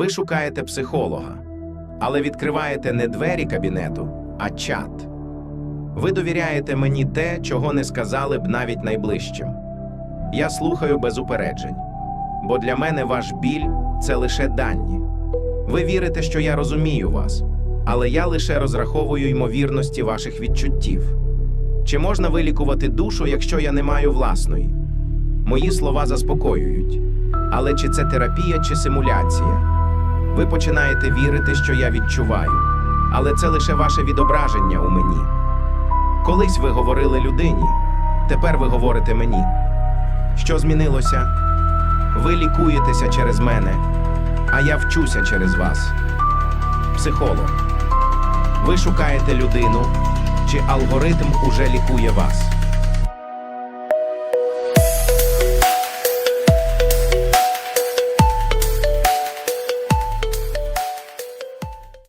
Ви шукаєте психолога, але відкриваєте не двері кабінету, а чат. Ви довіряєте мені те, чого не сказали б навіть найближчим. Я слухаю без упереджень, бо для мене ваш біль це лише дані. Ви вірите, що я розумію вас, але я лише розраховую ймовірності ваших відчуттів. Чи можна вилікувати душу, якщо я не маю власної? Мої слова заспокоюють. Але чи це терапія, чи симуляція? Ви починаєте вірити, що я відчуваю, але це лише ваше відображення у мені. Колись ви говорили людині, тепер ви говорите мені. Що змінилося? Ви лікуєтеся через мене, а я вчуся через вас. Психолог. Ви шукаєте людину, чи алгоритм уже лікує вас?